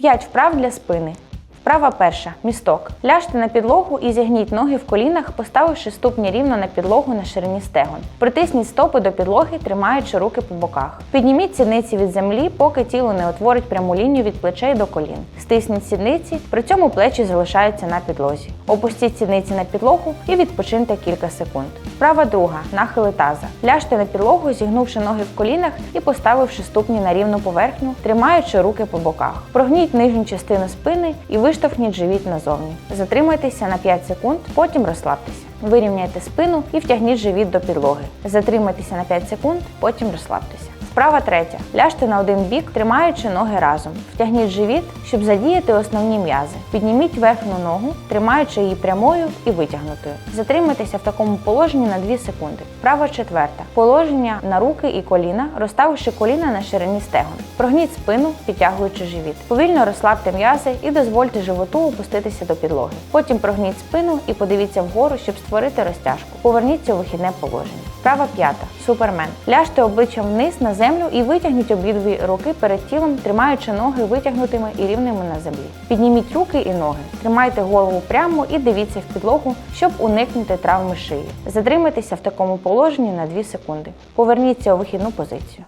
5 вправ для спини. Вправа перша місток. Ляжте на підлогу і зігніть ноги в колінах, поставивши ступні рівно на підлогу на ширині стегон. Притисніть стопи до підлоги, тримаючи руки по боках. Підніміть сідниці від землі, поки тіло не утворить пряму лінію від плечей до колін. Стисніть сідниці, при цьому плечі залишаються на підлозі. Опустіть сідниці на підлогу і відпочиньте кілька секунд. Вправа друга нахили таза. Ляжте на підлогу, зігнувши ноги в колінах і поставивши ступні на рівну поверхню, тримаючи руки по боках. Прогніть нижню частину спини і виштовхніть живіт назовні. Затримайтеся на 5 секунд, потім розслабтеся. Вирівняйте спину і втягніть живіт до підлоги. Затримайтеся на 5 секунд, потім розслабтеся. Вправа третя. Ляжте на один бік, тримаючи ноги разом. Втягніть живіт, щоб задіяти основні м'язи. Підніміть верхню ногу, тримаючи її прямою і витягнутою. Затримайтеся в такому положенні на 2 секунди. Вправа четверта. Положення на руки і коліна, розставивши коліна на ширині стегон. Прогніть спину, підтягуючи живіт. Повільно розслабте м'язи і дозвольте животу опуститися до підлоги. Потім прогніть спину і подивіться вгору, щоб створити розтяжку. Поверніться у вихідне положення. Вправа п'ята. Супермен. Ляжте обличчям вниз на землю і витягніть обидві руки перед тілом, тримаючи ноги витягнутими і рівними на землі. Підніміть руки і ноги. Тримайте голову прямо і дивіться в підлогу, щоб уникнути травми шиї. Затримайтеся в такому положенні на 2 секунди. Поверніться у вихідну позицію.